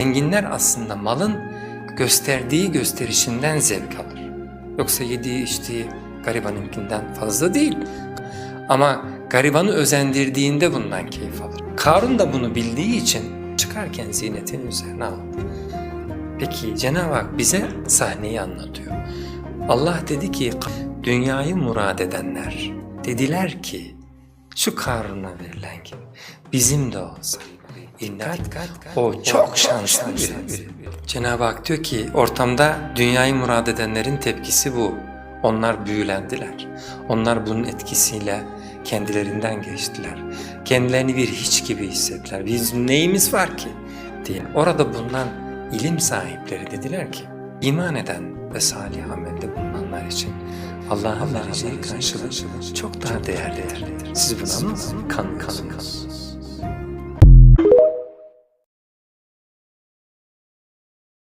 Zenginler aslında malın gösterdiği gösterişinden zevk alır. Yoksa yediği içtiği garibanınkinden fazla değil. Ama garibanı özendirdiğinde bundan keyif alır. Karun da bunu bildiği için çıkarken ziynetin üzerine aldı. Peki Cenab-ı Hak bize sahneyi anlatıyor. Allah dedi ki dünyayı murad edenler dediler ki şu Karun'a verilen gibi bizim de olsa. İnat, o çok şanslı biri. Cenab-ı Hak diyor ki ortamda dünyayı murad edenlerin tepkisi bu. Onlar büyülendiler. Onlar bunun etkisiyle kendilerinden geçtiler. Kendilerini bir hiç gibi hissettiler. Biz neyimiz var ki? diye. Orada bulunan ilim sahipleri dediler ki iman eden ve salih amelde bulunanlar için Allah'ın vereceği karşılık çok daha değerlidir. Siz buna mı kan kanınız?